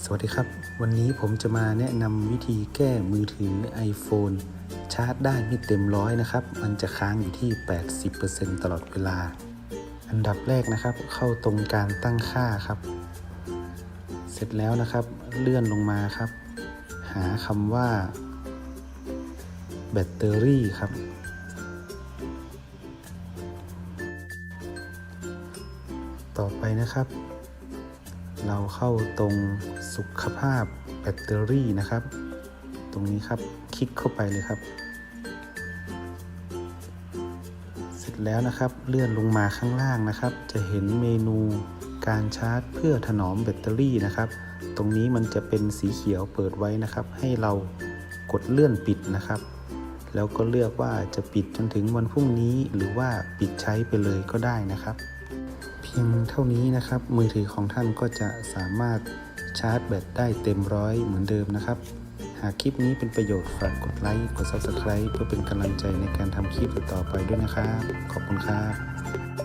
สวัสดีครับ วันนี้ผมจะมาแนะนำวิธีแก้มือถือ iPhone ชาร์จได้ไม่เต็มร้อยนะครับ มันจะค้างอยู่ที่ 80%ตลอดเวลา อันดับแรกนะครับ เข้าตรงการตั้งค่าครับ เสร็จแล้วนะครับ เลื่อนลงมาครับ หาคำว่า แบตเตอรี่ครับ ต่อไปนะครับ เราเข้าตรงสุขภาพแบตเตอรี่นะครับ ตรงนี้ครับคลิกเข้าไปเลยครับ เสร็จแล้วนะครับเลื่อนลงมาข้างล่างนะครับ จะเห็นเมนูการชาร์จเพื่อถนอมแบตเตอรี่นะครับ ตรงนี้มันจะเป็นสีเขียวเปิดไว้นะครับ ให้เรากดเลื่อนปิดนะครับ แล้วก็เลือกว่าจะปิดจนถึงวันพรุ่งนี้ หรือว่าปิดใช้ไปเลยก็ได้นะครับ พียงเท่านี้นะครับ มือถือของท่านก็จะสามารถชาร์จแบตได้เต็มร้อยเหมือนเดิมนะครับ หากคลิปนี้เป็นประโยชน์ฝากกดไลค์กด Subscribe เพื่อเป็นกำลังใจในการทำคลิปต่อไปด้วยนะครับ ขอบคุณครับ